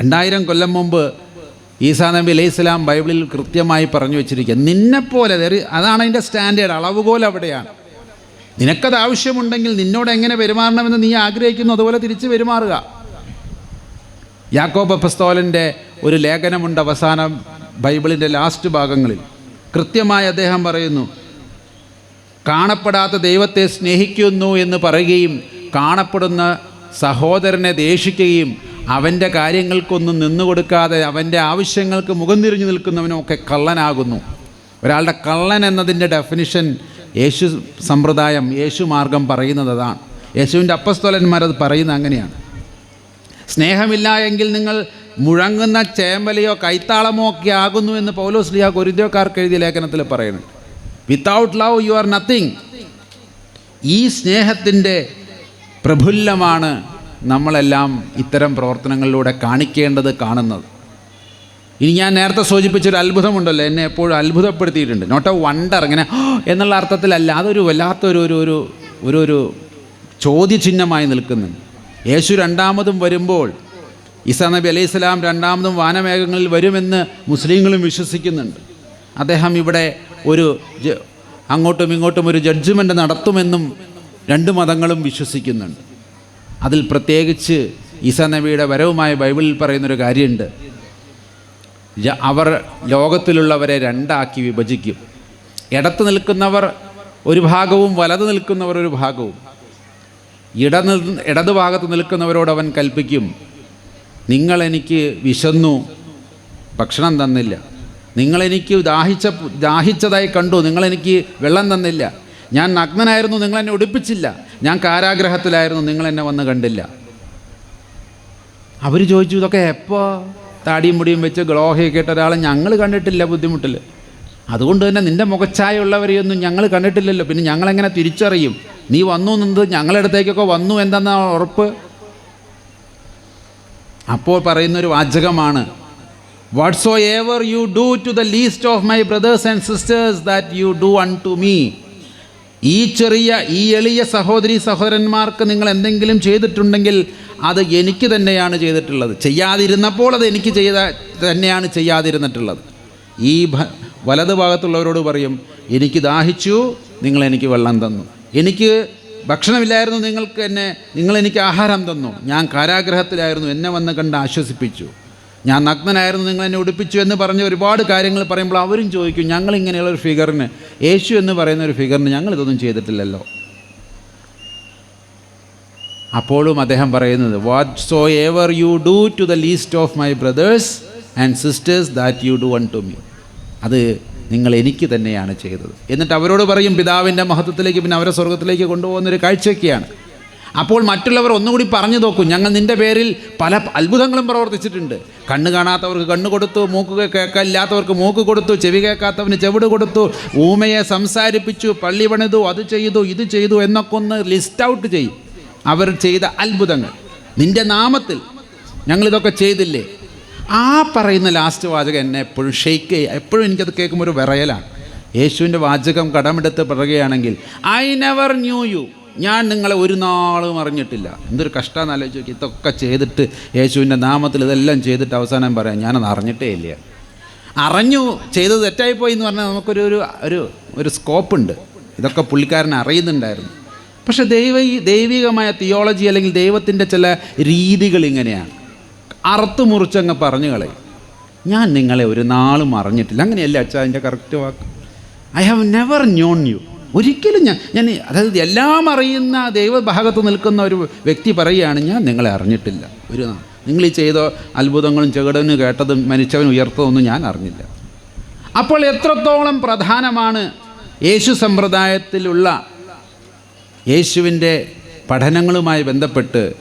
രണ്ടായിരം കൊല്ലം മുമ്പ് ഈസാ നബി അലൈഹി സ്വലാം ബൈബിളിൽ കൃത്യമായി പറഞ്ഞു വെച്ചിരിക്കുക നിന്നെപ്പോലെ അതാണ് അതിന്റെ സ്റ്റാൻഡേർഡ് അളവുകോൽ അവിടെയാണ്. നിനക്കത് ആവശ്യമുണ്ടെങ്കിൽ നിന്നോട് എങ്ങനെ പെരുമാറണമെന്ന് നീ ആഗ്രഹിക്കുന്നു അതുപോലെ തിരിച്ച് പെരുമാറുക. യാക്കോബ് അപ്പസ്തോലന്റെ ഒരു ലേഖനമുണ്ട് അവസാനം ബൈബിളിന്റെ ലാസ്റ്റ് ഭാഗങ്ങളിൽ. കൃത്യമായി അദ്ദേഹം പറയുന്നു കാണപ്പെടാത്ത ദൈവത്തെ സ്നേഹിക്കുന്നു എന്ന് പറയുകയും കാണപ്പെടുന്ന സഹോദരനെ ദേഷിക്കുകയും അവന്റെ കാര്യങ്ങൾക്കൊന്നും നിന്നു കൊടുക്കാതെ അവന്റെ ആവശ്യങ്ങൾക്ക് മുഖം തിരിഞ്ഞു നിൽക്കുന്നവനൊക്കെ കള്ളനാകുന്നു. ഒരാളുടെ കള്ളൻ എന്നതിന്റെ ഡെഫിനിഷൻ യേശു സമ്പ്രദായം യേശു മാർഗം പറയുന്നത് അതാണ്. യേശുവിന്റെ അപ്പസ്തോലന്മാരത് പറയുന്നത് അങ്ങനെയാണ്. സ്നേഹമില്ല എങ്കിൽ നിങ്ങൾ മുഴങ്ങുന്ന ചേമ്പലയോ കൈത്താളമോ ഒക്കെ ആകുന്നു എന്ന് പൗലോസ് ലിയ ഗുരുദ്യോക്കാർക്ക് എഴുതിയ ലേഖനത്തിൽ പറയുന്നുണ്ട് without love you are nothing ഈ സ്നേഹത്തിന്റെ പ്രഫുല്ലമാണ് നമ്മളെല്ലാം ഇത്തരം പ്രവർത്തനങ്ങളിലൂടെ കാണിക്കേണ്ടത് കാണുന്നത്. ഇനി ഞാൻ നേരത്തെ സൂചിപ്പിച്ചൊരു അത്ഭുതമുണ്ടല്ലോ എന്നെ എപ്പോഴും അത്ഭുതപ്പെടുത്തിയിട്ടുണ്ട്. നോട്ട് എ വണ്ടർ ഇങ്ങനെ എന്നുള്ള അർത്ഥത്തിലല്ല അതൊരു വല്ലാത്തൊരു ഒരു ഒരു ഒരു ഒരു ചോദ്യചിഹ്നമായി നിൽക്കുന്നുണ്ട്. യേശു രണ്ടാമതും വരുമ്പോൾ ഇസാ നബി അലൈഹി സ്വലാം രണ്ടാമതും വാനമേഘങ്ങളിൽ വരുമെന്ന് മുസ്ലിങ്ങളും വിശ്വസിക്കുന്നുണ്ട്. അദ്ദേഹം ഇവിടെ ഒരു അങ്ങോട്ടും ഇങ്ങോട്ടും ഒരു ജഡ്ജ്മെന്റ് നടത്തുമെന്നും രണ്ട് മതങ്ങളും വിശ്വസിക്കുന്നുണ്ട്. അതിൽ പ്രത്യേകിച്ച് ഈസ നബിയുടെ വരവുമായ ബൈബിളിൽ പറയുന്നൊരു കാര്യമുണ്ട്. അവർ ലോകത്തിലുള്ളവരെ രണ്ടാക്കി വിഭജിക്കും. ഇടത്ത് നിൽക്കുന്നവർ ഒരു ഭാഗവും വലത് നിൽക്കുന്നവർ ഒരു ഭാഗവും. ഇട ഇടത് ഭാഗത്ത് നിൽക്കുന്നവരോട് അവൻ കൽപ്പിക്കും. നിങ്ങളെനിക്ക് വിശന്നു ഭക്ഷണം തന്നില്ല. നിങ്ങളെനിക്ക് ദാഹിച്ച ദാഹിച്ചതായി കണ്ടു. നിങ്ങളെനിക്ക് വെള്ളം തന്നില്ല. ഞാൻ നഗ്നനായിരുന്നു നിങ്ങൾ എന്നെ ഉടുപ്പിച്ചില്ല ഞാൻ കാരാഗ്രഹത്തിലായിരുന്നു നിങ്ങൾ എന്നെ വന്ന് കണ്ടില്ല. അവർ ചോദിച്ചു ഇതൊക്കെ എപ്പോൾ താടിയും മുടിയും വെച്ച് ഗ്ലോഹയൊക്കെ ഇട്ട ഒരാളെ ഞങ്ങൾ കണ്ടിട്ടില്ല ബുദ്ധിമുട്ടിൽ അതുകൊണ്ട് തന്നെ നിന്റെ മുഖച്ഛായുള്ളവരെയൊന്നും ഞങ്ങൾ കണ്ടിട്ടില്ലല്ലോ. പിന്നെ ഞങ്ങളെങ്ങനെ തിരിച്ചറിയും? നീ വന്നു എന്നത് ഞങ്ങളുടെ അടുത്തേക്കൊക്കെ വന്നു എന്തെന്ന ഉറപ്പ്? അപ്പോൾ പറയുന്നൊരു വാചകമാണ് whatsoever you do to the least of my brothers and sisters that you do unto me ഈ ചെറിയ ഈ എളിയ സഹോദരി സഹോദരന്മാർക്ക് നിങ്ങൾ എന്തെങ്കിലും ചെയ്തിട്ടുണ്ടെങ്കിൽ അത് എനിക്ക് തന്നെയാണ് ചെയ്തിട്ടുള്ളത്. ചെയ്യാതിരുന്നപ്പോൾ അത് എനിക്ക് ചെയ്ത തന്നെയാണ് ചെയ്യാതിരുന്നിട്ടുള്ളത്. ഈ വലത് ഭാഗത്തുള്ളവരോട് പറയും എനിക്ക് ദാഹിച്ചു നിങ്ങൾ എനിക്ക് വെള്ളം തന്നു. എനിക്ക് ഭക്ഷണമില്ലായിരുന്നു നിങ്ങൾക്ക് എന്നെ നിങ്ങൾ എനിക്ക് ആഹാരം തന്നു. ഞാൻ കാരാഗ്രഹത്തിലായിരുന്നു എന്നെ വന്ന് കണ്ട് ആശ്വസിപ്പിച്ചു. ഞാൻ നഗ്നനായിരുന്നു നിങ്ങൾ എന്നെ ഉടുപ്പിച്ചു എന്ന് പറഞ്ഞ് ഒരുപാട് കാര്യങ്ങൾ പറയുമ്പോൾ അവരും ചോദിക്കും ഞങ്ങൾ ഇങ്ങനെയുള്ള ഒരു ഫിഗറിന് യേശു എന്ന് പറയുന്ന ഒരു ഫിഗറിന് ഞങ്ങൾ ഇതൊന്നും ചെയ്തിട്ടില്ലല്ലോ. അപ്പോഴും അദ്ദേഹം പറയുന്നത് whatsoever you do to the least of my brothers and sisters that you do unto me അത് നിങ്ങൾ എനിക്ക് തന്നെയാണ് ചെയ്തത്. എന്നിട്ട് അവരോട് പറയും പിതാവിന്റെ മഹത്വത്തിലേക്ക് പിന്നെ അവരെ സ്വർഗത്തിലേക്ക് കൊണ്ടുപോകുന്നൊരു കാഴ്ചയൊക്കെയാണ്. അപ്പോൾ മറ്റുള്ളവർ ഒന്നുകൂടി പറഞ്ഞു നോക്കും. ഞങ്ങൾ നിന്റെ പേരിൽ പല അത്ഭുതങ്ങളും പ്രവർത്തിച്ചിട്ടുണ്ട്. കണ്ണ് കാണാത്തവർക്ക് കണ്ണ് കൊടുത്തു മൂക്ക് കേൾക്കില്ലാത്തവർക്ക് മൂക്ക് കൊടുത്തു ചെവി കേൾക്കാത്തവന് ചെവിട് കൊടുത്തു ഊമയെ സംസാരിപ്പിച്ചു പള്ളി പണിതു അത് ചെയ്തു ഇത് ചെയ്തു എന്നൊക്കെ ഒന്ന് ലിസ്റ്റ് ഔട്ട് ചെയ്യും. അവർ ചെയ്ത അത്ഭുതങ്ങൾ. നിന്റെ നാമത്തിൽ ഞങ്ങളിതൊക്കെ ചെയ്തില്ലേ? ആ പറയുന്ന ലാസ്റ്റ് വാചകം എന്നെ എപ്പോഴും ഷെയ്ക്ക് ചെയ്യുക എപ്പോഴും എനിക്കത് കേൾക്കുമ്പോൾ ഒരു വിറയലാണ്. യേശുവിന്റെ വാചകം കടമെടുത്ത് പറയുകയാണെങ്കിൽ ഐ നെവർ ന്യൂ യു ഞാൻ നിങ്ങളെ ഒരു നാളും അറിഞ്ഞിട്ടില്ല. എന്തൊരു കഷ്ടമെന്ന് ആലോചിച്ച് നോക്കി. ഇതൊക്കെ ചെയ്തിട്ട് യേശുവിന്റെ നാമത്തിൽ ഇതെല്ലാം ചെയ്തിട്ട് അവസാനം പറയാം ഞാനത് അറിഞ്ഞിട്ടേ ഇല്ല. അറിഞ്ഞു ചെയ്തത് തെറ്റായിപ്പോയി എന്ന് പറഞ്ഞാൽ നമുക്കൊരു ഒരു ഒരു ഒരു സ്കോപ്പുണ്ട്. ഇതൊക്കെ പുള്ളിക്കാരൻ അറിയുന്നുണ്ടായിരുന്നു. പക്ഷെ ദൈവ ദൈവികമായ തിയോളജി അല്ലെങ്കിൽ ദൈവത്തിന്റെ ചില രീതികൾ ഇങ്ങനെയാണ്. അറുത്തു മുറിച്ചങ്ങ് പറഞ്ഞു കളയും. ഞാൻ നിങ്ങളെ ഒരു നാളും അറിഞ്ഞിട്ടില്ല. അങ്ങനെയല്ല അച്ഛാ അതിന്റെ correct walk? I have never known you ഒരിക്കലും ഞാൻ ഞാൻ അതായത് എല്ലാം അറിയുന്ന ദൈവഭാഗത്ത് നിൽക്കുന്ന ഒരു വ്യക്തി പറയുകയാണ് ഞാൻ നിങ്ങളെ അറിഞ്ഞിട്ടില്ല. ഒരു നിങ്ങൾ ഈ ചെയ്ത അത്ഭുതങ്ങളും ചെകിടനും കേട്ടതും മരിച്ചവൻ ഉയർത്തതൊന്നും ഞാൻ അറിഞ്ഞില്ല. അപ്പോൾ എത്രത്തോളം പ്രധാനമാണ് യേശു സമ്പ്രദായത്തിലുള്ള യേശുവിന്റെ പഠനങ്ങളുമായി ബന്ധപ്പെട്ട്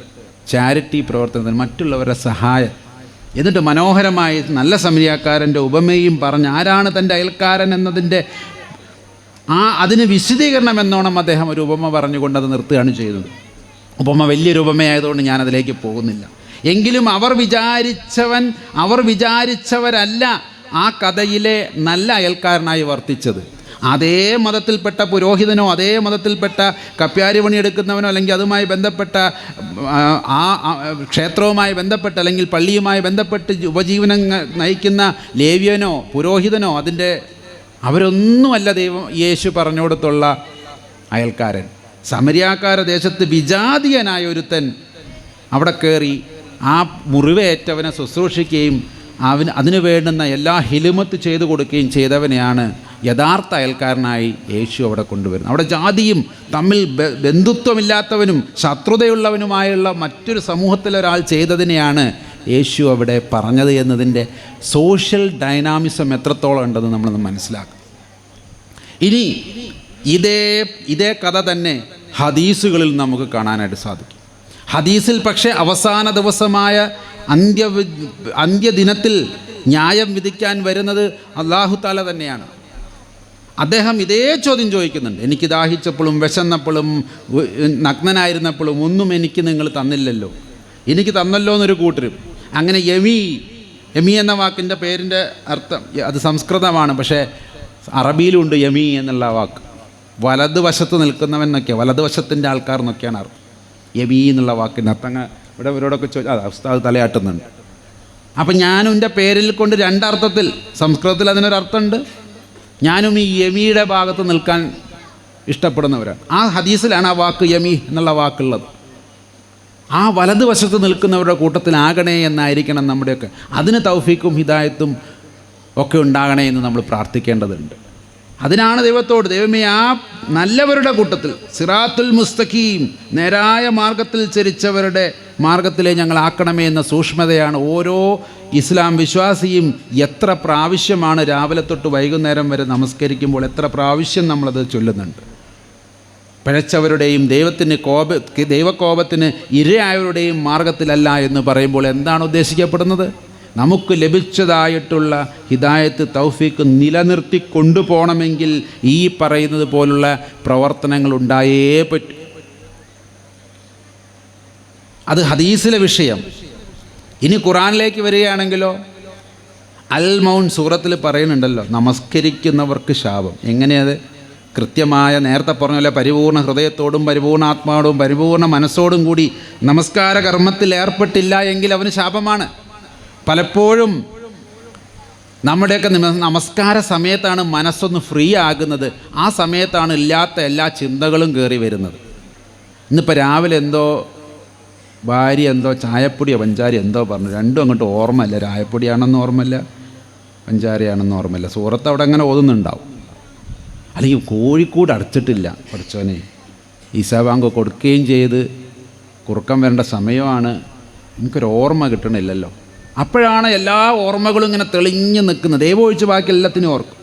ചാരിറ്റി പ്രവർത്തനത്തിന് മറ്റുള്ളവരുടെ സഹായം. എന്നിട്ട് മനോഹരമായി നല്ല സമരിയാക്കാരന്റെ ഉപമയും പറഞ്ഞ് ആരാണ് തന്റെ അയൽക്കാരൻ എന്നതിന്റെ ആ അതിന് വിശദീകരണം എന്നോണം അദ്ദേഹം ഒരു ഉപമ പറഞ്ഞുകൊണ്ട് അത് നിർത്തുകയാണ് ചെയ്തത്. ഉപമ വലിയൊരു ഉപമയായതുകൊണ്ട് ഞാനതിലേക്ക് പോകുന്നില്ല. എങ്കിലും അവർ വിചാരിച്ചവൻ അവർ വിചാരിച്ചവരല്ല ആ കഥയിലെ നല്ല അയൽക്കാരനായി വർത്തിച്ചത്. അതേ മതത്തിൽപ്പെട്ട പുരോഹിതനോ അതേ മതത്തിൽപ്പെട്ട കപ്യാരി പണി എടുക്കുന്നവനോ അല്ലെങ്കിൽ അതുമായി ബന്ധപ്പെട്ട ആ, ക്ഷേത്രവുമായി ബന്ധപ്പെട്ട് അല്ലെങ്കിൽ പള്ളിയുമായി ബന്ധപ്പെട്ട് ഉപജീവനം നയിക്കുന്ന ലേവ്യനോ പുരോഹിതനോ അതിന്റെ അവരൊന്നുമല്ല ദൈവം യേശു പറഞ്ഞുകൊടുത്തുള്ള അയൽക്കാരൻ. സമരിയാക്കാര ദേശത്ത് വിജാതീയനായ ഒരുത്തൻ അവിടെ കയറി ആ മുറിവേറ്റവനെ ശുശ്രൂഷിക്കുകയും അവന് അതിനു വേണ്ടുന്ന എല്ലാ ഹിലുമത്ത് ചെയ്തു കൊടുക്കുകയും ചെയ്തവനെയാണ് യഥാർത്ഥ അയൽക്കാരനായി യേശു അവിടെ കൊണ്ടുവരുന്നത്. അവിടെ ജാതിയും തമ്മിൽ ബന്ധുത്വമില്ലാത്തവനും ശത്രുതയുള്ളവനുമായുള്ള മറ്റൊരു സമൂഹത്തിലൊരാൾ ചെയ്തതിനെയാണ് യേശു അവിടെ പറഞ്ഞത് എന്നതിന്റെ സോഷ്യൽ ഡൈനാമിസം എത്രത്തോളം ഉണ്ടെന്ന് നമ്മളൊന്ന് മനസ്സിലാക്കും. ഇനി ഇതേ ഇതേ കഥ തന്നെ ഹദീസുകളിൽ നമുക്ക് കാണാനായിട്ട് സാധിക്കും. ഹദീസിൽ പക്ഷേ അവസാന ദിവസമായ അന്ത്യ അന്ത്യദിനത്തിൽ ന്യായം വിധിക്കാൻ വരുന്നത് അള്ളാഹു താല തന്നെയാണ്. അദ്ദേഹം ഇതേ ചോദ്യം ചോദിക്കുന്നുണ്ട്. എനിക്ക് ദാഹിച്ചപ്പോഴും വിശന്നപ്പോഴും നഗ്നനായിരുന്നപ്പോഴും ഒന്നും എനിക്ക് നിങ്ങൾ തന്നില്ലല്ലോ. എനിക്ക് തന്നല്ലോ എന്നൊരു കൂട്ടരും. അങ്ങനെ യമി യമി എന്ന വാക്കിന്റെ പേരിന്റെ അർത്ഥം അത് സംസ്കൃതമാണ് പക്ഷേ അറബിയിലുണ്ട് യമി എന്നുള്ള വാക്ക്. വലതുവശത്ത് നിൽക്കുന്നവൻ എന്നൊക്കെ വലതുവശത്തിന്റെ ആൾക്കാർ എന്നൊക്കെയാണ് അർത്ഥം. യമി എന്നുള്ള വാക്കിന്റെ അർത്ഥം. ഇവിടെ ഇവരോടൊക്കെ ചോദിച്ചാൽ അത് ഉസ്താദ് തലയാട്ടുന്നുണ്ട്. അപ്പം ഞാനും എന്റെ പേരിൽ കൊണ്ട് രണ്ടർത്ഥത്തിൽ സംസ്കൃതത്തിൽ അതിനൊരർത്ഥമുണ്ട്. ഞാനും ഈ യമിയുടെ ഭാഗത്ത് നിൽക്കാൻ ഇഷ്ടപ്പെടുന്നവരാണ്. ആ ഹദീസിലാണ് ആ വാക്ക് യമി എന്നുള്ള വാക്കുള്ളത്. ആ വലതുവശത്ത് നിൽക്കുന്നവരുടെ കൂട്ടത്തിലാകണേ എന്നായിരിക്കണം നമ്മുടെയൊക്കെ. അതിന് തൗഫീക്കും ഹിദായത്തും ഒക്കെ ഉണ്ടാകണേ എന്ന് നമ്മൾ പ്രാർത്ഥിക്കേണ്ടതുണ്ട്. അതിനാണ് ദൈവത്തോട് ദൈവമേ ആ നല്ലവരുടെ കൂട്ടത്തിൽ സിറാത്തുൽ മുസ്തഖീം നേരായ മാർഗത്തിൽ ചരിച്ചവരുടെ മാർഗത്തിലെ ഞങ്ങൾ ആക്കണമേ എന്ന സൂക്ഷ്മതയാണ് ഓരോ ഇസ്ലാം വിശ്വാസിയും എത്ര പ്രാവശ്യമാണ് രാവിലെ തൊട്ട് വൈകുന്നേരം വരെ നമസ്കരിക്കുമ്പോൾ എത്ര പ്രാവശ്യം നമ്മളത് ചൊല്ലുന്നുണ്ട്. പിഴച്ചവരുടെയും ദൈവത്തിന് കോപ ദൈവകോപത്തിന് ഇരയായവരുടെയും മാർഗത്തിലല്ല എന്ന് പറയുമ്പോൾ എന്താണ് ഉദ്ദേശിക്കപ്പെടുന്നത്? നമുക്ക് ലഭിച്ചതായിട്ടുള്ള ഹിദായത്ത് തൗഫീക്ക് നിലനിർത്തി കൊണ്ടുപോകണമെങ്കിൽ ഈ പറയുന്നത് പോലുള്ള പ്രവർത്തനങ്ങൾ ഉണ്ടായേ പറ്റൂ. അത് ഹദീസിലെ വിഷയം. ഇനി ഖുറാനിലേക്ക് വരികയാണെങ്കിലോ? അൽ മൗൺ സൂറത്തിൽ പറയുന്നുണ്ടല്ലോ നമസ്കരിക്കുന്നവർക്ക് ശാപം. എങ്ങനെയത്? കൃത്യമായ നേരത്തെ പറഞ്ഞ പരിപൂർണ ഹൃദയത്തോടും പരിപൂർണ ആത്മാവോടും പരിപൂർണ മനസ്സോടും കൂടി നമസ്കാര കർമ്മത്തിൽ ഏർപ്പെട്ടില്ല എങ്കിൽ അവന് ശാപമാണ്. പലപ്പോഴും നമ്മുടെയൊക്കെ നമസ്കാര സമയത്താണ് മനസ്സൊന്ന് ഫ്രീ ആകുന്നത്. ആ സമയത്താണ് ഇല്ലാത്ത എല്ലാ ചിന്തകളും കയറി വരുന്നത്. ഇന്നിപ്പോൾ രാവിലെ എന്തോ ഭാര്യ എന്തോ ചായപ്പൊടിയോ പഞ്ചാരി എന്തോ പറഞ്ഞു. രണ്ടും അങ്ങോട്ട് ഓർമ്മയില്ല. ചായപ്പൊടിയാണെന്ന് ഓർമ്മയില്ല പഞ്ചാരിയാണെന്ന് ഓർമ്മയില്ല. സൂറത്ത് അവിടെ അങ്ങനെ ഓതുന്നുണ്ടാവും. അല്ലെങ്കിൽ കോഴിക്കോട് അടച്ചിട്ടില്ല പഠിച്ചവനെ. ഈസാ ബാങ്ക് കൊടുക്കുകയും ചെയ്ത് കുറുക്കം വരേണ്ട സമയമാണ്. എനിക്കൊരു ഓർമ്മ കിട്ടണില്ലല്ലോ. അപ്പോഴാണ് എല്ലാ ഓർമ്മകളും ഇങ്ങനെ തെളിഞ്ഞ് നിൽക്കുന്നത്. ദൈവം ഒഴിച്ച് ബാക്കി എല്ലാത്തിനും ഓർക്കും.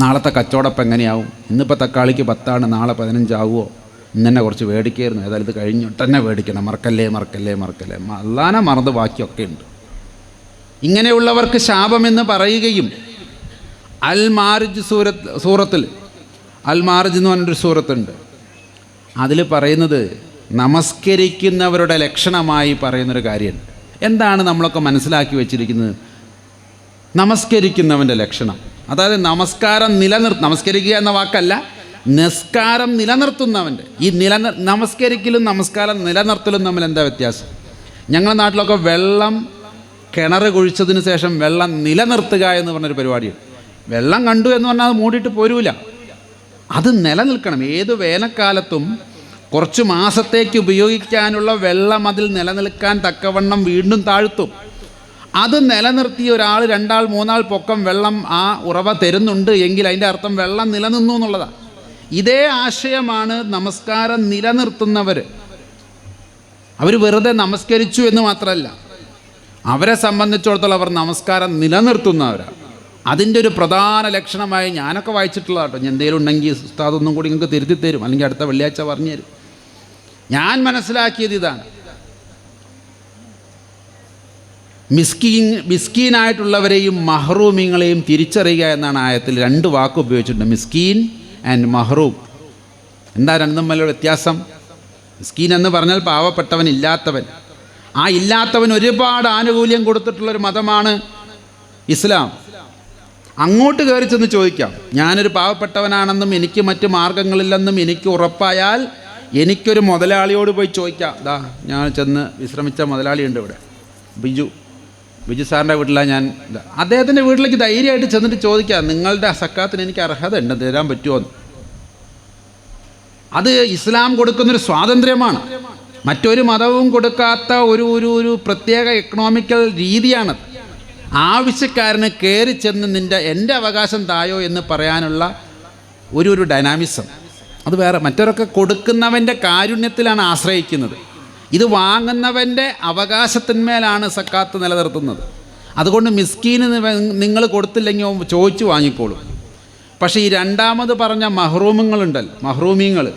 നാളത്തെ കച്ചവടപ്പം എങ്ങനെയാവും? ഇന്നിപ്പോൾ തക്കാളിക്ക് പത്താണ് നാളെ പതിനഞ്ചാവുമോ ഇന്നെ കുറച്ച് മേടിക്കായിരുന്നു ഏതായാലും ഇത് കഴിഞ്ഞിട്ട് തന്നെ മേടിക്കണം മറക്കല്ലേ മറക്കല്ലേ മറക്കല്ലേ. അല്ലാനെ മറന്ന് ബാക്കിയൊക്കെ ഉണ്ട്. ഇങ്ങനെയുള്ളവർക്ക് ശാപമെന്ന് പറയുകയും അൽ സൂരത്ത് സൂറത്തിൽ. അൽ മാറിജ് എന്ന് പറഞ്ഞൊരു സൂറത്തുണ്ട്. അതിൽ പറയുന്നത് നമസ്കരിക്കുന്നവരുടെ ലക്ഷണമായി പറയുന്നൊരു കാര്യമുണ്ട്. എന്താണ് നമ്മളൊക്കെ മനസ്സിലാക്കി വെച്ചിരിക്കുന്നത്? നമസ്കരിക്കുന്നവന്റെ ലക്ഷണം. അതായത് നമസ്കാരം നിലനിർ നമസ്കരിക്കുക എന്ന വാക്കല്ല നിസ്കാരം നിലനിർത്തുന്നവന്റെ. ഈ നിലനിർ നമസ്കരിക്കലും നമസ്കാരം നിലനിർത്തലും തമ്മിൽ എന്താ വ്യത്യാസം? ഞങ്ങളുടെ നാട്ടിലൊക്കെ വെള്ളം കിണർ കുഴിച്ചതിന് ശേഷം വെള്ളം നിലനിർത്തുക എന്ന് പറഞ്ഞൊരു പരിപാടിയുണ്ട്. വെള്ളം കണ്ടു എന്ന് പറഞ്ഞാൽ അത് മൂടിയിട്ട് പോരൂല. അത് നിലനിൽക്കണം. ഏത് വേനൽക്കാലത്തും കുറച്ച് മാസത്തേക്ക് ഉപയോഗിക്കാനുള്ള വെള്ളം അതിൽ നിലനിൽക്കാൻ തക്കവണ്ണം വീണ്ടും താഴ്ത്തും. അത് നിലനിർത്തി ഒരാൾ രണ്ടാൾ മൂന്നാൾ പൊക്കം വെള്ളം ആ ഉറവ തരുന്നുണ്ട് എങ്കിൽ അതിന്റെ അർത്ഥം വെള്ളം നിലനിന്നു എന്നുള്ളതാണ് ഇതേ ആശയമാണ് നമസ്കാരം നിലനിർത്തുന്നവർ അവർ വെറുതെ നമസ്കരിച്ചു എന്ന് മാത്രമല്ല അവരെ സംബന്ധിച്ചിടത്തോളം അവർ നമസ്കാരം നിലനിർത്തുന്നവരാണ് അതിന്റെ ഒരു പ്രധാന ലക്ഷണമായി ഞാനൊക്കെ വായിച്ചിട്ടുള്ള കേട്ടോ. ഞാൻ എന്തെങ്കിലും ഉണ്ടെങ്കിൽ ഉസ്താദ് ഒന്നും കൂടി നിങ്ങൾക്ക് തിരുത്തി തരും. അല്ലെങ്കിൽ അടുത്ത വെള്ളിയാഴ്ച പറഞ്ഞു തരും. ഞാൻ മനസ്സിലാക്കിയത് ഇതാണ്. മിസ്കീൻ മിസ്കീനായിട്ടുള്ളവരെയും മഹ്റൂമിങ്ങളെയും തിരിച്ചറിയുക എന്നാണ് ആയത്തിൽ രണ്ട് വാക്ക് ഉപയോഗിച്ചിട്ടുണ്ട്. മിസ്കീൻ ആൻഡ് മഹ്റൂം. എന്താ രണ്ടും തമ്മിലുള്ള വ്യത്യാസം? മിസ്കീൻ എന്ന് പറഞ്ഞാൽ പാവപ്പെട്ടവൻ ഇല്ലാത്തവൻ. ആ ഇല്ലാത്തവൻ ഒരുപാട് ആനുകൂല്യം കൊടുത്തിട്ടുള്ളൊരു മതമാണ് ഇസ്ലാം. അങ്ങോട്ട് കയറി ചെന്ന് ചോദിക്കാം. ഞാനൊരു പാവപ്പെട്ടവനാണെന്നും എനിക്ക് മറ്റു മാർഗങ്ങളില്ലെന്നും എനിക്ക് ഉറപ്പായാൽ എനിക്കൊരു മുതലാളിയോട് പോയി ചോദിക്കാം. ദാ ഞാൻ ചെന്ന് വിശ്രമിച്ച മുതലാളിയുണ്ട് ഇവിടെ. ബിജു ബിജു സാറിന്റെ വീട്ടിലാണ് ഞാൻ. അദ്ദേഹത്തിന്റെ വീട്ടിലേക്ക് ധൈര്യമായിട്ട് ചെന്നിട്ട് ചോദിക്കാം. നിങ്ങളുടെ സക്കാത്തിന് എനിക്ക് അർഹത ഉണ്ട് തരാൻ പറ്റുമോ എന്ന് അത് ഇസ്ലാം കൊടുക്കുന്നൊരു സ്വാതന്ത്ര്യമാണ്. മറ്റൊരു മതവും കൊടുക്കാത്ത ഒരു ഒരു ഒരു പ്രത്യേക എക്കണോമിക്കൽ രീതിയാണത്. ആവശ്യക്കാരന് കയറി ചെന്ന് നിന്റെ എന്റെ അവകാശം തായോ എന്ന് പറയാനുള്ള ഒരു ഒരു ഡൈനാമിസം അത് വേറെ മറ്റവരൊക്കെ കൊടുക്കുന്നവന്റെ കാരുണ്യത്തിലാണ് ആശ്രയിക്കുന്നത്. ഇത് വാങ്ങുന്നവന്റെ അവകാശത്തിന്മേലാണ് സക്കാത്ത് നിലനിർത്തുന്നത്. അതുകൊണ്ട് മിസ്കീന് നിങ്ങൾ കൊടുത്തില്ലെങ്കിൽ ചോദിച്ചു വാങ്ങിക്കോളും. പക്ഷേ ഈ രണ്ടാമത് പറഞ്ഞ മഹ്റൂമുകളുണ്ടല്ലോ മഹ്റൂമിങ്ങൾ.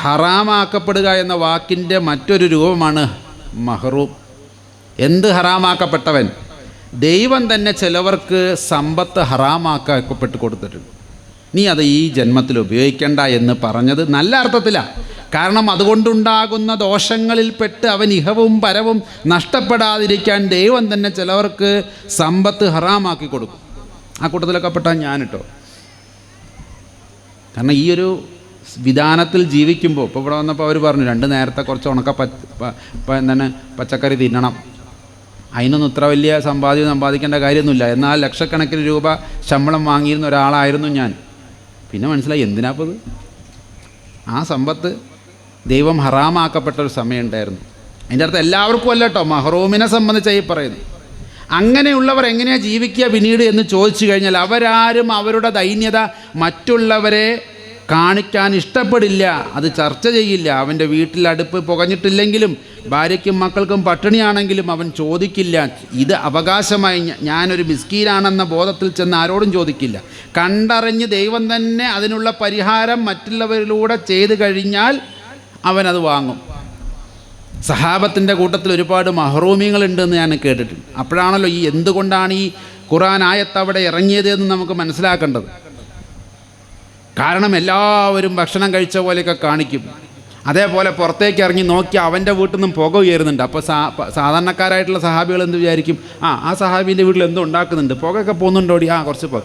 ഹറാമാക്കപ്പെടുക എന്ന വാക്കിന്റെ മറ്റൊരു രൂപമാണ് മഹ്റൂം. എന്ത് ഹറാമാക്കപ്പെട്ടവൻ? ദൈവം തന്നെ ചിലവർക്ക് സമ്പത്ത് ഹറാമാക്കപ്പെട്ട് കൊടുത്തിട്ടുണ്ട്. നീ അത് ഈ ജന്മത്തിൽ ഉപയോഗിക്കണ്ട എന്ന് പറഞ്ഞത് നല്ല അർത്ഥത്തിലാണ് കാരണം അതുകൊണ്ടുണ്ടാകുന്ന ദോഷങ്ങളിൽപ്പെട്ട് അവൻ ഇഹവും പരവും നഷ്ടപ്പെടാതിരിക്കാൻ ദൈവം തന്നെ ചിലവർക്ക് സമ്പത്ത് ഹറാമാക്കി കൊടുക്കും. ആ കൂട്ടത്തിലൊക്കെ പെട്ടാൽ ഞാനിട്ടോ. കാരണം ഈ ഒരു വിധാനത്തിൽ ജീവിക്കുമ്പോൾ ഇപ്പോൾ ഇവിടെ വന്നപ്പോൾ അവർ പറഞ്ഞു രണ്ട് നേരത്തെ കുറച്ച് ഉണക്ക പച്ച എന്താണ് പച്ചക്കറി തിന്നണം. അതിനൊന്നും ഇത്ര വലിയ സമ്പാദ്യം സമ്പാദിക്കേണ്ട കാര്യമൊന്നുമില്ല. എന്നാൽ ലക്ഷക്കണക്കിന് രൂപ ശമ്പളം വാങ്ങിയിരുന്ന ഒരാളായിരുന്നു ഞാൻ. പിന്നെ മനസ്സിലായി എന്തിനാപ്പത്? ആ സമ്പത്ത് ദൈവം ഹറാമാക്കപ്പെട്ട ഒരു സമയമുണ്ടായിരുന്നു. അതിന്റെ അർത്ഥം എല്ലാവർക്കും അല്ല കേട്ടോ. മഹറൂമിനെ സംബന്ധിച്ചായി പറയുന്നു. അങ്ങനെയുള്ളവർ എങ്ങനെയാണ് ജീവിക്കുക പിന്നീട് എന്ന് ചോദിച്ചു കഴിഞ്ഞാൽ അവരാരും അവരുടെ ദൈന്യത മറ്റുള്ളവരെ കാണിക്കാൻ ഇഷ്ടപ്പെടില്ല അത് ചർച്ച ചെയ്യില്ല. അവന്റെ വീട്ടിൽ അടുപ്പ് പുകഞ്ഞിട്ടില്ലെങ്കിലും ഭാര്യയ്ക്കും മക്കൾക്കും പട്ടിണിയാണെങ്കിലും അവൻ ചോദിക്കില്ല. ഇത് അവകാശമായി ഞാനൊരു മിസ്കീനാണെന്ന ബോധത്തിൽ ചെന്ന് ആരോടും ചോദിക്കില്ല. കണ്ടറിഞ്ഞ് ദൈവം തന്നെ അതിനുള്ള പരിഹാരം മറ്റുള്ളവരിലൂടെ ചെയ്തു കഴിഞ്ഞാൽ അവനത് വാങ്ങും. സഹാബത്തിന്റെ കൂട്ടത്തിൽ ഒരുപാട് മഹറൂമികളുണ്ടെന്ന് ഞാൻ കേട്ടിട്ടുണ്ട്. അപ്പോഴാണല്ലോ ഈ എന്തുകൊണ്ടാണ് ഈ ഖുറാൻ ആയത്ത് അവിടെ ഇറങ്ങിയത് എന്ന് നമുക്ക് മനസ്സിലാക്കേണ്ടത്. കാരണം എല്ലാവരും ഭക്ഷണം കഴിച്ച പോലെയൊക്കെ കാണിക്കും. അതേപോലെ പുറത്തേക്ക് ഇറങ്ങി നോക്കി അവന്റെ വീട്ടിൽ നിന്നും പുക ഉയരുന്നുണ്ട്. അപ്പോൾ സാ സാധാരണക്കാരായിട്ടുള്ള സഹാബികൾ എന്ത് വിചാരിക്കും? ആ ആ സഹാബീന്റെ വീട്ടിൽ എന്തോ ഉണ്ടാക്കുന്നുണ്ട്. പുകയൊക്കെ പോകുന്നുണ്ടോടി? ആ കുറച്ച് പുക.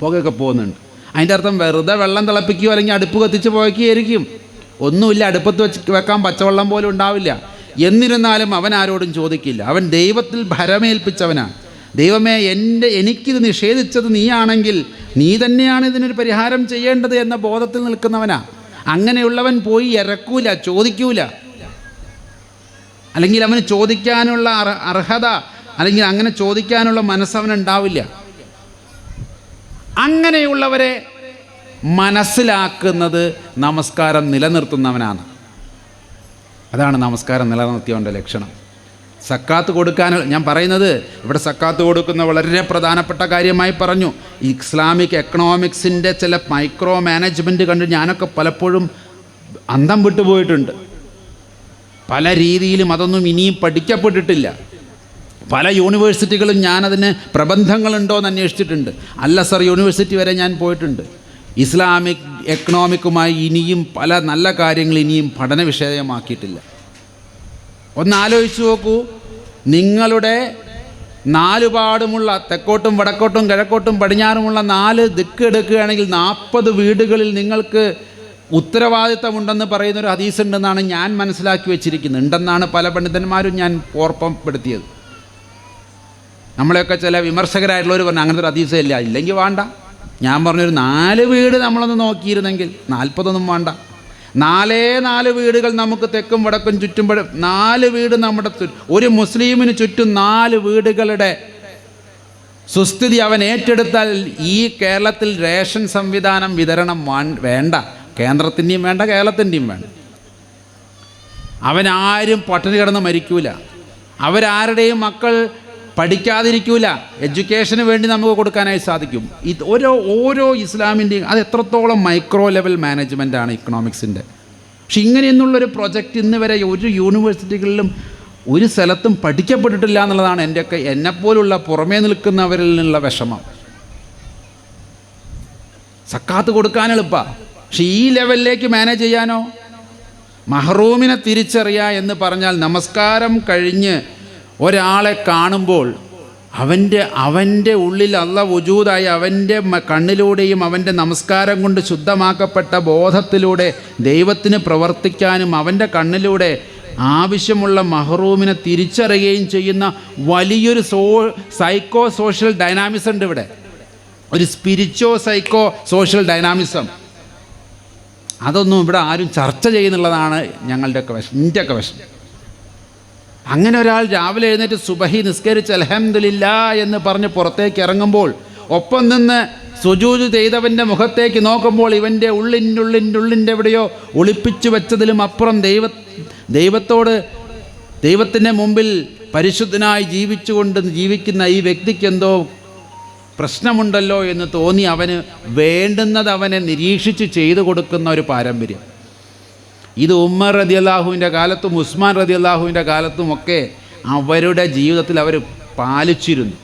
പുകയൊക്കെ പോകുന്നുണ്ട്. അതിന്റെ അർത്ഥം വെറുതെ വെള്ളം തിളപ്പിക്കുകയോ അല്ലെങ്കിൽ അടുപ്പ് കത്തിച്ച് പുകയ്ക്കുകയായിരിക്കും. ഒന്നുമില്ല അടുപ്പത്ത് വെച്ച് വെക്കാൻ പച്ചവെള്ളം പോലും ഉണ്ടാവില്ല. എന്നിരുന്നാലും അവൻ ആരോടും ചോദിക്കില്ല. അവൻ ദൈവത്തിൽ ഭരമേൽപ്പിച്ചവനാണ്. ദൈവമേ എന്റെ എനിക്കിത് നിഷേധിച്ചത് നീയാണെങ്കിൽ നീ തന്നെയാണ് ഇതിനൊരു പരിഹാരം ചെയ്യേണ്ടത് എന്ന ബോധത്തിൽ നിൽക്കുന്നവനാ. അങ്ങനെയുള്ളവൻ പോയി ഇറക്കൂല ചോദിക്കൂല. അല്ലെങ്കിൽ അവന് ചോദിക്കാനുള്ള അർഹത അല്ലെങ്കിൽ അങ്ങനെ ചോദിക്കാനുള്ള മനസ്സവനുണ്ടാവില്ല. അങ്ങനെയുള്ളവരെ മനസ്സിലാക്കുന്നത് നമസ്കാരം നിലനിർത്തുന്നവനാണ്. അതാണ് നമസ്കാരം നിലനിർത്തിയവന്റെ ലക്ഷണം. സക്കാത്ത് കൊടുക്കാൻ ഞാൻ പറയുന്നത് ഇവിടെ സക്കാത്ത് കൊടുക്കുന്ന വളരെ പ്രധാനപ്പെട്ട കാര്യമായി പറഞ്ഞു. ഇസ്ലാമിക് എക്കണോമിക്സിന്റെ ചില മൈക്രോ മാനേജ്മെന്റ് കണ്ട് ഞാനൊക്കെ പലപ്പോഴും അന്തം വിട്ടുപോയിട്ടുണ്ട് പല രീതിയിലും അതൊന്നും ഇനിയും പഠിക്കപ്പെട്ടിട്ടില്ല. പല യൂണിവേഴ്സിറ്റികളും ഞാനതിന് പ്രബന്ധങ്ങളുണ്ടോ എന്ന് അന്വേഷിച്ചിട്ടുണ്ട്. അല്ല സർ യൂണിവേഴ്സിറ്റി വരെ ഞാൻ പോയിട്ടുണ്ട്. ഇസ്ലാമിക് എക്കണോമിക്കുമായി ഇനിയും പല നല്ല കാര്യങ്ങൾ ഇനിയും പഠന വിഷയമാക്കിയിട്ടില്ല. ഒന്ന് ആലോചിച്ച് നോക്കൂ. നിങ്ങളുടെ നാലുപാടുമുള്ള തെക്കോട്ടും വടക്കോട്ടും കിഴക്കോട്ടും പടിഞ്ഞാറുമുള്ള നാല് ദിക്ക് എടുക്കുകയാണെങ്കിൽ നാൽപ്പത് വീടുകളിൽ നിങ്ങൾക്ക് ഉത്തരവാദിത്തമുണ്ടെന്ന് പറയുന്നൊരു ഹദീസ് ഉണ്ടെന്നാണ് ഞാൻ മനസ്സിലാക്കി വെച്ചിരിക്കുന്നത്. ഉണ്ടെന്നാണ് പല പണ്ഡിതന്മാരും ഞാൻ ഓർമ്മപ്പെടുത്തിയത്. നമ്മളെയൊക്കെ ചില വിമർശകരായിട്ടുള്ളവർ പറഞ്ഞു അങ്ങനത്തെ ഒരു ഹദീസേ ഇല്ല. ഇല്ലെങ്കിൽ വേണ്ട. ഞാൻ പറഞ്ഞൊരു നാല് വീട് നമ്മളൊന്ന് നോക്കിയിരുന്നെങ്കിൽ നാൽപ്പതൊന്നും വേണ്ട. നാലേ നാല് വീടുകൾ നമുക്ക് തെക്കും വടക്കും ചുറ്റുമ്പോൾ നാല് വീട് നമ്മുടെ ഒരു മുസ്ലിമിന് ചുറ്റും നാല് വീടുകളുടെ സുസ്ഥിതി അവൻ ഏറ്റെടുത്താൽ ഈ കേരളത്തിൽ റേഷൻ സംവിധാനം വിതരണം വേണ്ട. കേന്ദ്രത്തിന്റെയും വേണ്ട കേരളത്തിന്റെയും വേണ്ട. അവനാരും പട്ടിണി കിടന്ന് മരിക്കൂല. അവരാരുടെയും മക്കൾ പഠിക്കാതിരിക്കൂല. എഡ്യൂക്കേഷന് വേണ്ടി നമുക്ക് കൊടുക്കാനായി സാധിക്കും. ഇത് ഓരോ ഓരോ ഇസ്ലാമിന്റെയും അത് എത്രത്തോളം മൈക്രോ ലെവൽ മാനേജ്മെന്റാണ് ഇക്കണോമിക്സിന്റെ പക്ഷെ ഇങ്ങനെയെന്നുള്ളൊരു പ്രൊജക്റ്റ് ഇന്ന് വരെ ഒരു യൂണിവേഴ്സിറ്റികളിലും ഒരു സ്ഥലത്തും പഠിക്കപ്പെട്ടിട്ടില്ല എന്നുള്ളതാണ് എന്റെയൊക്കെ എന്നെപ്പോലുള്ള പുറമേ നിൽക്കുന്നവരിൽ നിന്നുള്ള വിഷമം. സക്കാത്ത് കൊടുക്കാൻ എളുപ്പമാണ് പക്ഷെ ഈ ലെവലിലേക്ക് മാനേജ് ചെയ്യാനോ? മഹറൂമിനെ തിരിച്ചറിയുക എന്ന് പറഞ്ഞാൽ നമസ്കാരം കഴിഞ്ഞ് ഒരാളെ കാണുമ്പോൾ അവന്റെ അവന്റെ ഉള്ളിൽ അല്ല വജൂതായി അവന്റെ കണ്ണിലൂടെയും അവന്റെ നമസ്കാരം കൊണ്ട് ശുദ്ധമാക്കപ്പെട്ട ബോധത്തിലൂടെ ദൈവത്തിന് പ്രവർത്തിക്കാനും അവന്റെ കണ്ണിലൂടെ ആവശ്യമുള്ള മഹറൂമിനെ തിരിച്ചറിയുകയും ചെയ്യുന്ന വലിയൊരു സോ സൈക്കോ സോഷ്യൽ ഡൈനാമിസം ഉണ്ട് ഇവിടെ. ഒരു സ്പിരിച്വോ സൈക്കോ സോഷ്യൽ ഡൈനാമിസം അതൊന്നും ഇവിടെ ആരും ചർച്ച ചെയ്യുന്നുള്ളതാണ് ഞങ്ങളുടെയൊക്കെ വിഷം എന്റെയൊക്കെ വിഷം അങ്ങനെ ഒരാൾ രാവിലെ എഴുന്നേറ്റ് സുബഹി നിസ്കരിച്ച് അലഹമില്ല എന്ന് പറഞ്ഞ് പുറത്തേക്ക് ഇറങ്ങുമ്പോൾ ഒപ്പം നിന്ന് സുജൂജ് ചെയ്തവന്റെ മുഖത്തേക്ക് നോക്കുമ്പോൾ ഇവന്റെ ഉള്ളിന്റെ ഉള്ളിന്റെ എവിടെയോ ഒളിപ്പിച്ചു വെച്ചതിലും അപ്പുറം ദൈവ ദൈവത്തോട് ദൈവത്തിന്റെ മുമ്പിൽ പരിശുദ്ധനായി ജീവിച്ചുകൊണ്ട് ജീവിക്കുന്ന ഈ വ്യക്തിക്ക് എന്തോ പ്രശ്നമുണ്ടല്ലോ എന്ന് തോന്നി അവന് വേണ്ടുന്നത് അവനെ നിരീക്ഷിച്ച് ചെയ്തു കൊടുക്കുന്ന ഒരു പാരമ്പര്യം. ഇത് ഉമ്മർ റതി അള്ളാഹുവിന്റെ കാലത്തും ഉസ്മാൻ റതി അള്ളാഹുവിന്റെ കാലത്തുമൊക്കെ അവരുടെ ജീവിതത്തിൽ അവർ പാലിച്ചിരുന്നു.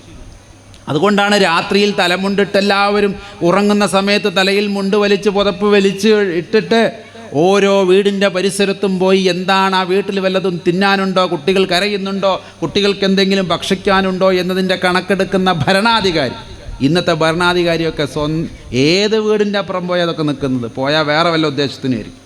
അതുകൊണ്ടാണ് രാത്രിയിൽ തലമുണ്ടിട്ട് എല്ലാവരും ഉറങ്ങുന്ന സമയത്ത് തലയിൽ മുണ്ട് വലിച്ച് പുതപ്പ് വലിച്ച് ഇട്ടിട്ട് ഓരോ വീടിന്റെ പരിസരത്തും പോയി എന്താണ് ആ വീട്ടിൽ വല്ലതും തിന്നാനുണ്ടോ കുട്ടികൾ കരയുന്നുണ്ടോ കുട്ടികൾക്ക് എന്തെങ്കിലും ഭക്ഷിക്കാനുണ്ടോ എന്നതിന്റെ കണക്കെടുക്കുന്ന ഭരണാധികാരി. ഇന്നത്തെ ഭരണാധികാരിയൊക്കെ സ്വന്തം ഏത് വീടിന്റെ അപ്പുറം പോയാൽ അതൊക്കെ നിൽക്കുന്നത്? പോയാൽ വേറെ വല്ല ഉദ്ദേശത്തിന് വരും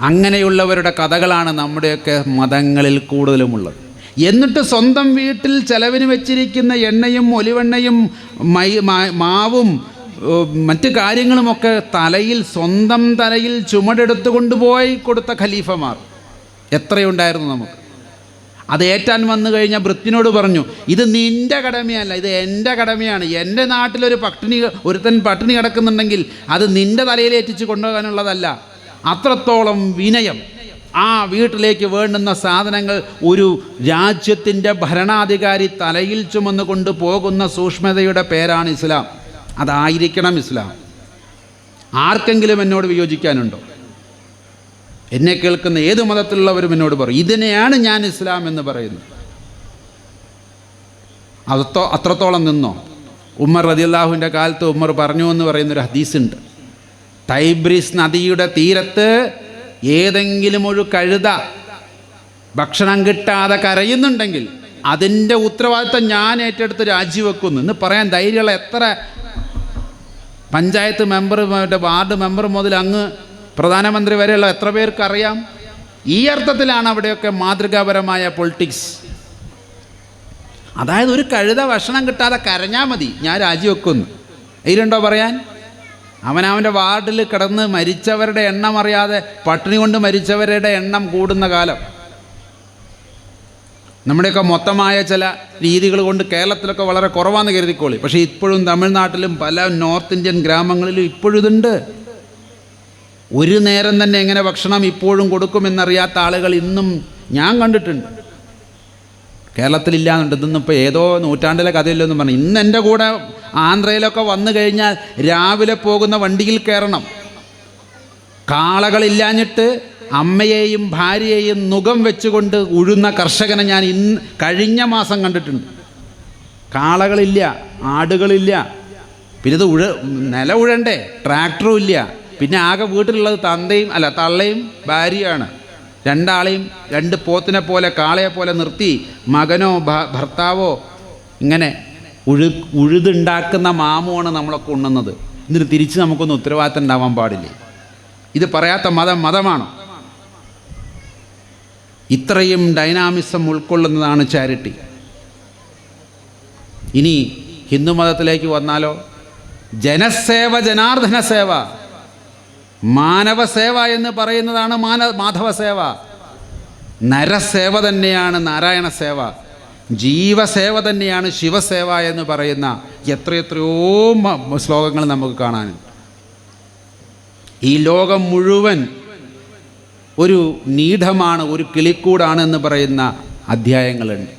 അങ്ങനെയുള്ളവരുടെ കഥകളാണ് നമ്മുടെയൊക്കെ മതങ്ങളിൽ കൂടുതലുമുള്ളത്. എന്നിട്ട് സ്വന്തം വീട്ടിൽ ചെലവിന് വെച്ചിരിക്കുന്ന എണ്ണയും ഒലിവെണ്ണയും മൈ മാവും മറ്റു കാര്യങ്ങളുമൊക്കെ തലയിൽ സ്വന്തം തലയിൽ ചുമടെടുത്തു കൊണ്ടുപോയി കൊടുത്ത ഖലീഫമാർ. എത്രയുണ്ടായിരുന്നു നമുക്ക്? അത് ഏറ്റാൻ വന്നു കഴിഞ്ഞാൽ വൃത്തിനോട് പറഞ്ഞു ഇത് നിന്റെ കടമയല്ല ഇത് എന്റെ കടമയാണ്. എന്റെ നാട്ടിലൊരു പട്ടിണി ഒരുത്തൻ പട്ടിണി കിടക്കുന്നുണ്ടെങ്കിൽ അത് നിന്റെ തലയിലേറ്റിച്ച് കൊണ്ടുപോകാനുള്ളതല്ല. അത്രത്തോളം വിനയം. ആ വീട്ടിലേക്ക് വേണ്ടുന്ന സാധനങ്ങൾ ഒരു രാജ്യത്തിന്റെ ഭരണാധികാരി തലയിൽ ചുമന്നുകൊണ്ട് പോകുന്ന സൂക്ഷ്മതയുടെ പേരാണ് ഇസ്ലാം. അതായിരിക്കണം ഇസ്ലാം. ആർക്കെങ്കിലും എന്നോട് വിയോജിക്കാനുണ്ടോ? എന്നെ കേൾക്കുന്ന ഏത് മതത്തിലുള്ളവരും എന്നോട് പറയും ഇതിനെയാണ് ഞാൻ ഇസ്ലാം എന്ന് പറയുന്നത്. അത്രത്തോളം നിന്നോ? ഉമ്മർ റതിയല്ലാഹുവിന്റെ കാലത്ത് ഉമ്മർ പറഞ്ഞു എന്ന് പറയുന്നൊരു ഹദീസുണ്ട്. ടൈബ്രിസ് നദിയുടെ തീരത്ത് ഏതെങ്കിലും ഒരു കഴുത ഭക്ഷണം കിട്ടാതെ കരയുന്നുണ്ടെങ്കിൽ അതിന്റെ ഉത്തരവാദിത്തം ഞാൻ ഏറ്റെടുത്ത് രാജിവെക്കുന്നു. എന്ന് പറയാൻ ധൈര്യമുള്ള എത്ര പഞ്ചായത്ത് മെമ്പർ മറ്റേ വാർഡ് മെമ്പർ മുതൽ അങ്ങ് പ്രധാനമന്ത്രി വരെയുള്ള എത്ര പേർക്കറിയാം? ഈ അർത്ഥത്തിലാണ് അവിടെയൊക്കെ മാതൃകാപരമായ പൊളിറ്റിക്സ്. അതായത് ഒരു കഴുത ഭക്ഷണം കിട്ടാതെ കരഞ്ഞാൽ മതി ഞാൻ രാജിവെക്കുന്നു. ഇതിലുണ്ടോ പറയാൻ? അവനവന്റെ വാർഡിൽ കിടന്ന് മരിച്ചവരുടെ എണ്ണം അറിയാതെ പട്ടിണി കൊണ്ട് മരിച്ചവരുടെ എണ്ണം കൂടുന്ന കാലം. നമ്മുടെയൊക്കെ മൊത്തമായ ചില രീതികൾ കൊണ്ട് കേരളത്തിലൊക്കെ വളരെ കുറവാന്ന് കരുതിക്കോളി. പക്ഷേ ഇപ്പോഴും തമിഴ്നാട്ടിലും പല നോർത്ത് ഇന്ത്യൻ ഗ്രാമങ്ങളിലും ഇപ്പോഴും ഇതുണ്ട്. ഒരു നേരം തന്നെ എങ്ങനെ ഭക്ഷണം ഇപ്പോഴും കൊടുക്കുമെന്നറിയാത്ത ആളുകൾ ഇന്നും ഞാൻ കണ്ടിട്ടുണ്ട്. കേരളത്തിലില്ലാന്നുണ്ട് ഇതൊന്നും ഇപ്പോൾ ഏതോ നൂറ്റാണ്ടിലെ കഥയില്ലെന്ന് പറഞ്ഞു. ഇന്ന് എന്റെ കൂടെ ആന്ധ്രയിലൊക്കെ വന്നു കഴിഞ്ഞാൽ രാവിലെ പോകുന്ന വണ്ടിയിൽ കയറണം. കാളകളില്ലാഞ്ഞിട്ട് അമ്മയെയും ഭാര്യയെയും നുഖം വെച്ചുകൊണ്ട് ഉഴുന്ന കർഷകനെ ഞാൻ ഇന്ന് കഴിഞ്ഞ മാസം കണ്ടിട്ടുണ്ട്. കാളകളില്ല ആടുകളില്ല. പിന്നെ ഇത് ഉഴ നില ഉഴണ്ടേ ട്രാക്ടറും ഇല്ല. പിന്നെ ആകെ വീട്ടിലുള്ളത് തന്തയും അല്ല തള്ളയും ഭാര്യയാണ് രണ്ടാളെയും രണ്ട് പോത്തിനെ പോലെ കാളയെ പോലെ നിർത്തി മകനോ ഭർത്താവോ ഇങ്ങനെ ഉഴു ഉഴുതുണ്ടാക്കുന്ന മാമുമാണ് നമ്മളൊക്കെ ഉണ്ണുന്നത്. എന്നിട്ട് തിരിച്ച് നമുക്കൊന്നും ഉത്തരവാദിത്തം ഉണ്ടാവാൻ പാടില്ലേ? ഇത് പറയാത്ത മതം മതമാണോ? ഇത്രയും ഡൈനാമിസം ഉൾക്കൊള്ളുന്നതാണ് ചാരിറ്റി. ഇനി ഹിന്ദു മതത്തിലേക്ക് വന്നാലോ? ജനസേവ ജനാർദ്ദന സേവ. മാനവ സേവ എന്ന് പറയുന്നതാണ് മാന മാധവസേവ. നരസേവ തന്നെയാണ് നാരായണ സേവ ജീവസേവ തന്നെയാണ് ശിവസേവ എന്ന് പറയുന്ന എത്രയെത്രയോ ശ്ലോകങ്ങൾ നമുക്ക് കാണാനുണ്ട് ഈ ലോകം മുഴുവൻ ഒരു നീഢമാണ് ഒരു കിളിക്കൂടാണ് എന്ന് പറയുന്ന അധ്യായങ്ങളുണ്ട്.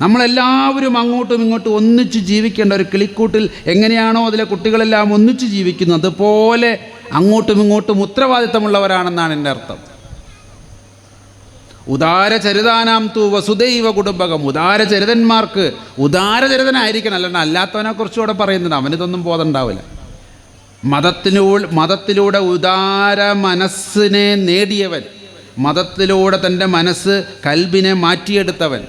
നമ്മളെല്ലാവരും അങ്ങോട്ടും ഇങ്ങോട്ടും ഒന്നിച്ച് ജീവിക്കേണ്ട ഒരു കിളിക്കൂട്ടിൽ എങ്ങനെയാണോ അതിലെ കുട്ടികളെല്ലാം ഒന്നിച്ച് ജീവിക്കുന്നത് അതുപോലെ അങ്ങോട്ടും ഇങ്ങോട്ടും ഉത്തരവാദിത്തമുള്ളവരാണെന്നാണ് എന്റെ അർത്ഥം. ഉദാരചരിതാനാം തു വസുദൈവ കുടുംബകം. ഉദാരചരിതന്മാർക്ക് ഉദാരചരിതനായിരിക്കണം അല്ലാണ്ട് അല്ലാത്തവനെ കുറിച്ചുകൂടെ പറയുന്നത് അവനിതൊന്നും ബോധമുണ്ടാവില്ല. മതത്തിലൂടെ മതത്തിലൂടെ ഉദാര മനസ്സിനെ നേടിയവൻ മതത്തിലൂടെ തന്റെ മനസ്സ് കൽബിനെ മാറ്റിയെടുത്തവൻ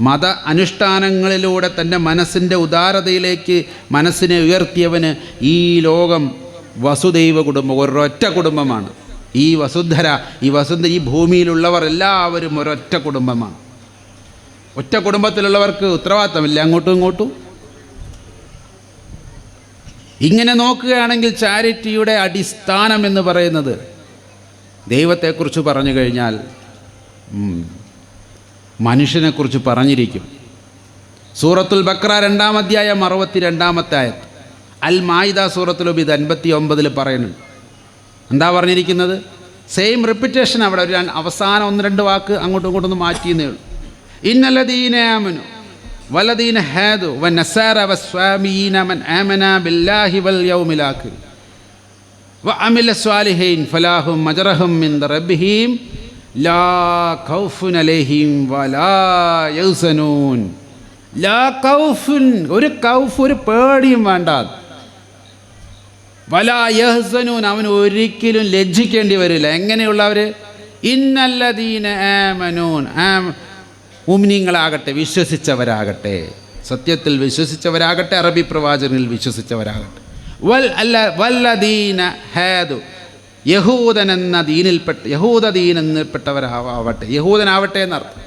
മത അനുഷ്ഠാനങ്ങളിലൂടെ തന്റെ മനസ്സിന്റെ ഉദാരതയിലേക്ക് മനസ്സിനെ ഉയർത്തിയവന് ഈ ലോകം വസുദൈവ കുടുംബം ഒരൊറ്റ കുടുംബമാണ്. ഈ വസുന്ധര ഈ വസുന്ധ ഈ ഭൂമിയിലുള്ളവർ എല്ലാവരും ഒരൊറ്റ കുടുംബമാണ്. ഒറ്റ കുടുംബത്തിലുള്ളവർക്ക് ഉത്തരവാദിത്തമില്ല. അങ്ങോട്ടും ഇങ്ങോട്ടും. ഇങ്ങനെ നോക്കുകയാണെങ്കിൽ ചാരിറ്റിയുടെ അടിസ്ഥാനം എന്ന് പറയുന്നത് ദൈവത്തെക്കുറിച്ച് പറഞ്ഞു കഴിഞ്ഞാൽ മനുഷ്യനെക്കുറിച്ച് പറഞ്ഞിരിക്കും. സൂറത്തുൽ ബക്ര രണ്ടാമധ്യായം അറുപത്തി രണ്ടാമത്തെ ആയത്ത്. അൽ മായിദ സൂറത്തിലും ഇത് അൻപത്തി ഒമ്പതിൽ പറയുന്നുണ്ട്. എന്താ പറഞ്ഞിരിക്കുന്നത്? സെയിം റിപ്പിറ്റേഷൻ അവിടെ ഒരു അവസാനം ഒന്ന് രണ്ട് വാക്ക് അങ്ങോട്ടും ഇങ്ങോട്ടൊന്ന് മാറ്റി ഉള്ളൂ. ഇന്നലദീനാമനു വലദീന ഹാദു വ നസാര ആമന ബില്ലാഹി വൽ മിൻ ലാ അലൈഹിം വലാ ലാ ഒരു കൗഫ് ഒരു പേടിയും വേണ്ടാതെ. വലാ യഹ്സനൂൻ അവൻ ഒരിക്കലും ലജ്ജിക്കേണ്ടി വരില്ല. എങ്ങനെയുള്ളവർ ഇന്നല്ലദീന ആമനൂൻ. ആം ഉമ്നിങ്ങളാകട്ടെ വിശ്വസിച്ചവരാകട്ടെ. സത്യത്തിൽ വിശ്വസിച്ചവരാകട്ടെ അറബി പ്രവാചകനിൽ വിശ്വസിച്ചവരാകട്ടെ. വൽ അല്ല വല്ലദീന ഹേതു യഹൂദൻ എന്ന ദീനിൽപ്പെട്ട യഹൂദ ദീൻ എന്നിൽപ്പെട്ടവരാവട്ടെ. യഹൂദനാവട്ടെ എന്നർത്ഥം.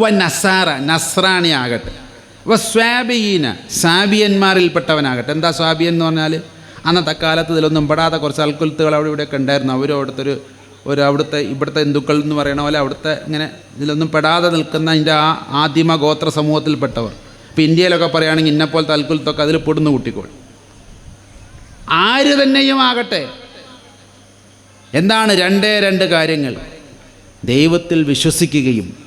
വ നസാറ നസ്രാണി ആകട്ടെ വ സ്വാബീന സാബിയന്മാരിൽപ്പെട്ടവനാകട്ടെ. എന്താ സ്വാബിയൻ എന്ന് പറഞ്ഞാൽ അന്നത്തെ കാലത്ത് ഇതിലൊന്നും പെടാതെ കുറച്ച് അൽക്കുലത്തുകൾ അവിടെ ഇവിടെയൊക്കെ ഉണ്ടായിരുന്നു. അവരും അവിടുത്തെ ഒരു ഒരു അവിടുത്തെ ഇവിടുത്തെ ഹിന്ദുക്കൾ എന്ന് പറയണ പോലെ അവിടുത്തെ ഇങ്ങനെ ഇതിലൊന്നും പെടാതെ നിൽക്കുന്ന അതിന്റെ ആ ആദിമ ഗോത്ര സമൂഹത്തിൽപ്പെട്ടവർ. ഇപ്പോൾ ഇന്ത്യയിലൊക്കെ പറയുകയാണെങ്കിൽ ഇന്നപ്പോലത്തെ അൽക്കുലത്തൊക്കെ അതിൽ പെടുന്നു കുട്ടിക്കോൾ. ആര് തന്നെയും ആകട്ടെ. എന്താണ് രണ്ടേ രണ്ട് കാര്യങ്ങൾ. ദൈവത്തിൽ വിശ്വസിക്കുകയും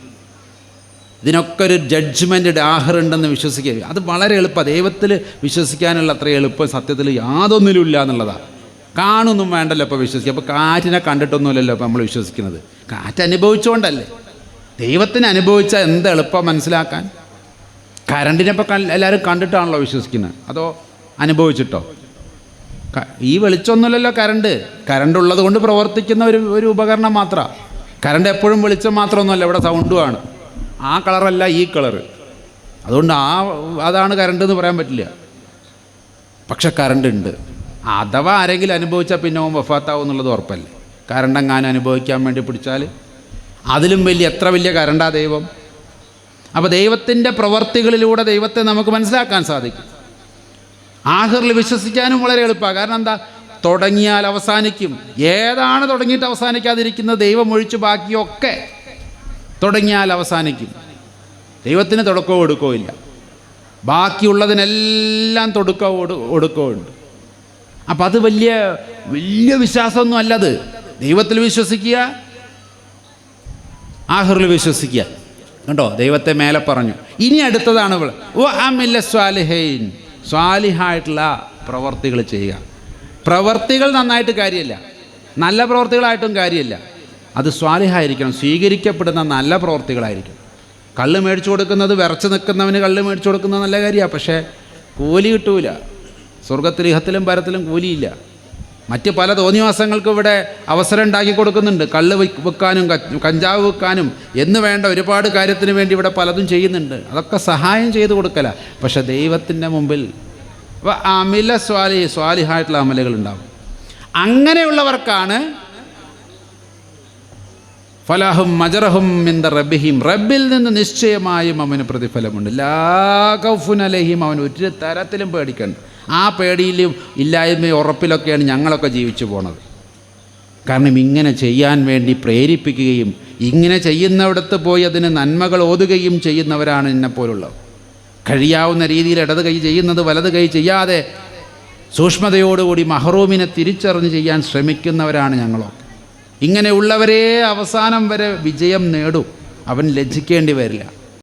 ഇതിനൊക്കെ ഒരു ജഡ്ജ്മെന്റ് ഡാഹറുണ്ടെന്ന് വിശ്വസിക്കുക അത് വളരെ എളുപ്പമാണ് ദൈവത്തിൽ വിശ്വസിക്കാനുള്ള അത്ര എളുപ്പം സത്യത്തിൽ യാതൊന്നിലും എന്നുള്ളതാണ് കാണൊന്നും വേണ്ടല്ലോ ഇപ്പോൾ വിശ്വസിക്കുക. അപ്പോൾ കാറ്റിനെ കണ്ടിട്ടൊന്നുമില്ലല്ലോ ഇപ്പോൾ നമ്മൾ വിശ്വസിക്കുന്നത്. കാറ്റ് അനുഭവിച്ചുകൊണ്ടല്ലേ? ദൈവത്തിന് അനുഭവിച്ചാൽ എന്ത് എളുപ്പം മനസ്സിലാക്കാൻ? കറണ്ടിനെ ഇപ്പോൾ എല്ലാവരും കണ്ടിട്ടാണല്ലോ വിശ്വസിക്കുന്നത്. അതോ അനുഭവിച്ചിട്ടോ? ഈ വെളിച്ചമൊന്നുമില്ലല്ലോ കറണ്ട് കറണ്ട് ഉള്ളത് കൊണ്ട് പ്രവർത്തിക്കുന്ന ഒരു ഒരു ഉപകരണം മാത്രമാണ് കറണ്ട് എപ്പോഴും വെളിച്ചം മാത്രമൊന്നുമല്ല. ഇവിടെ സൗണ്ടുമാണ് ആ കളറല്ല ഈ കളറ് അതുകൊണ്ട് ആ അതാണ് കറണ്ട് എന്ന് പറയാൻ പറ്റില്ല. പക്ഷെ കറണ്ട് ഉണ്ട്. അഥവാ ആരെങ്കിലും അനുഭവിച്ചാൽ പിന്നെ ഓൻ വഫാത്താവും എന്നുള്ളത് ഉറപ്പല്ലേ? കറണ്ട് അനുഭവിക്കാൻ വേണ്ടി പിടിച്ചാൽ അതിലും വലിയ എത്ര വലിയ കറണ്ടാ ദൈവം? അപ്പോൾ ദൈവത്തിന്റെ പ്രവർത്തികളിലൂടെ ദൈവത്തെ നമുക്ക് മനസ്സിലാക്കാൻ സാധിക്കും. ആഹറിൽ വിശ്വസിക്കാനും വളരെ എളുപ്പമാണ് കാരണം എന്താ? തുടങ്ങിയാൽ അവസാനിക്കും. ഏതാണ് തുടങ്ങിയിട്ട് അവസാനിക്കാതിരിക്കുന്നത്? ദൈവം ഒഴിച്ച് ബാക്കിയൊക്കെ തുടങ്ങിയാൽ അവസാനിക്കും. ദൈവത്തിന് തുടക്കവും ഒടുക്കവും ഇല്ല. ബാക്കിയുള്ളതിനെല്ലാം തുടക്കവും ഒടു ഒടുക്കവും ഉണ്ട്. അപ്പം അത് വലിയ വലിയ വിശ്വാസമൊന്നും അല്ലത്. ദൈവത്തിൽ വിശ്വസിക്കുക ആഹുറിൽ വിശ്വസിക്കുക. കണ്ടോ? ദൈവത്തെ മേലെ പറഞ്ഞു. ഇനി അടുത്തതാണ് ഇവൾ ഓ അമില്ല സ്വാലിഹൈൻ. സ്വാലിഹായിട്ടുള്ള പ്രവർത്തികൾ ചെയ്യുക. പ്രവർത്തികൾ നന്നായിട്ട് കാര്യമില്ല. നല്ല പ്രവർത്തികളായിട്ടും കാര്യമില്ല. അത് സ്വാലിഹായിരിക്കണം സ്വീകരിക്കപ്പെടുന്ന നല്ല പ്രവർത്തികളായിരിക്കും കള്ള് മേടിച്ചു കൊടുക്കുന്നത് വിറച്ച് നിൽക്കുന്നവന് കള്ള് മേടിച്ചു കൊടുക്കുന്നത് നല്ല കാര്യമാണ് പക്ഷേ കൂലി കിട്ടൂല. സ്വർഗത്തിൽ ഇഹത്തിലും പരത്തിലും കൂലിയില്ല. മറ്റ് പല തോന്നിവാസങ്ങൾക്കും ഇവിടെ അവസരം ഉണ്ടാക്കി കൊടുക്കുന്നുണ്ട്. കള്ള് വിൽക്കാനും കഞ്ചാവ് വിൽക്കാനും എന്ന് വേണ്ട ഒരുപാട് കാര്യത്തിന് വേണ്ടി ഇവിടെ പലതും ചെയ്യുന്നുണ്ട്. അതൊക്കെ സഹായം ചെയ്തു കൊടുക്കല. പക്ഷേ ദൈവത്തിന്റെ മുമ്പിൽ അമില സ്വാലി സ്വാലിഹായിട്ടുള്ള അമലുകൾ ഉണ്ടാവും. അങ്ങനെയുള്ളവർക്കാണ് ഫലഹും മജറഹും മിന്ദ റബ്ബിഹിം. റബ്ബിൽ നിന്ന് നിശ്ചയമായും അവന് പ്രതിഫലമുണ്ട്. ലാഖഫുൻ അലഹിം അവൻ ഒരു തരത്തിലും പേടിക്കണ്ട. ആ പേടിയിലും ഇല്ലായ്മ ഉറപ്പിലൊക്കെയാണ് ഞങ്ങളൊക്കെ ജീവിച്ചു പോണത്. കാരണം ഇങ്ങനെ ചെയ്യാൻ വേണ്ടി പ്രേരിപ്പിക്കുകയും ഇങ്ങനെ ചെയ്യുന്നിടത്ത് പോയി അതിന് നന്മകൾ ഓതുകയും ചെയ്യുന്നവരാണ് എന്നെപ്പോലുള്ളവർ കഴിയാവുന്ന രീതിയിൽ ഇടത് കൈ ചെയ്യുന്നത് വലത് കൈ ചെയ്യാതെ സൂക്ഷ്മതയോടുകൂടി മഹറൂമിനെ തിരിച്ചറിഞ്ഞ് ചെയ്യാൻ ശ്രമിക്കുന്നവരാണ് ഞങ്ങളൊക്കെ. ഇങ്ങനെയുള്ളവരേ അവസാനം വരെ വിജയം നേടും. അവൻ ലജ്ജിക്കേണ്ടി വരില്ല.